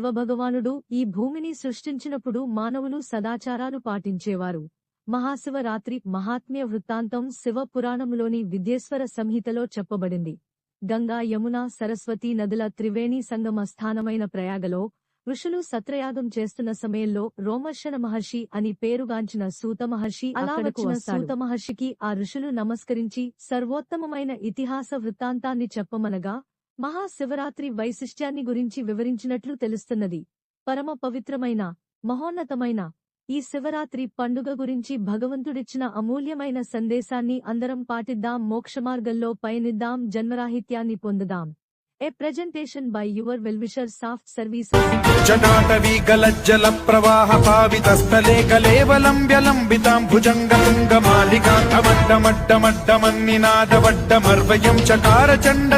శివభగవానుడు ఈ భూమిని సృష్టించినప్పుడు మానవులు సదాచారాలు పాటించేవారు మహాశివరాత్రి మహాత్మ్య వృత్తాంతం శివ పురాణములోని విద్యేశ్వర సంహితలో చెప్పబడింది గంగా యమున సరస్వతీ నదుల త్రివేణి సంగమ స్థానమైన ప్రయాగలో ఋషులు సత్రయాగం చేస్తున్న సమయంలో రోమర్షణ మహర్షి అని పేరుగాంచిన సూత మహర్షి అలా అక్కడకు వచ్చిన వస్తాడు. సూత మహర్షికి ఆ ఋషులు నమస్కరించి సర్వోత్తమమైన ఇతిహాస వృత్తాంతాన్ని చెప్పమనగా మహాశివరాత్రి వైశిష్ట్యాన్ని గురించి వివరించినట్లు తెలుస్తున్నది. పరమ పవిత్రమైన మహోన్నతమైన ఈ శివరాత్రి పండుగ గురించి భగవంతుడిచ్చిన అమూల్యమైన సందేశాన్ని అందరం పాటిద్దాం మోక్షమార్గంలో పయనిద్దాం జన్మరాహిత్యాన్ని పొందుదాం. A presentation by your wellwisher soft services జటాటవీ గలజ్జల ప్రవాహ పావితస్థలే కలేవలంబ్యలంబితాం భుజంగతుంగమాలికాంతమడ్డమడ్డమడ్డమన్నినాదవడ్డమర్వయం చకార చండ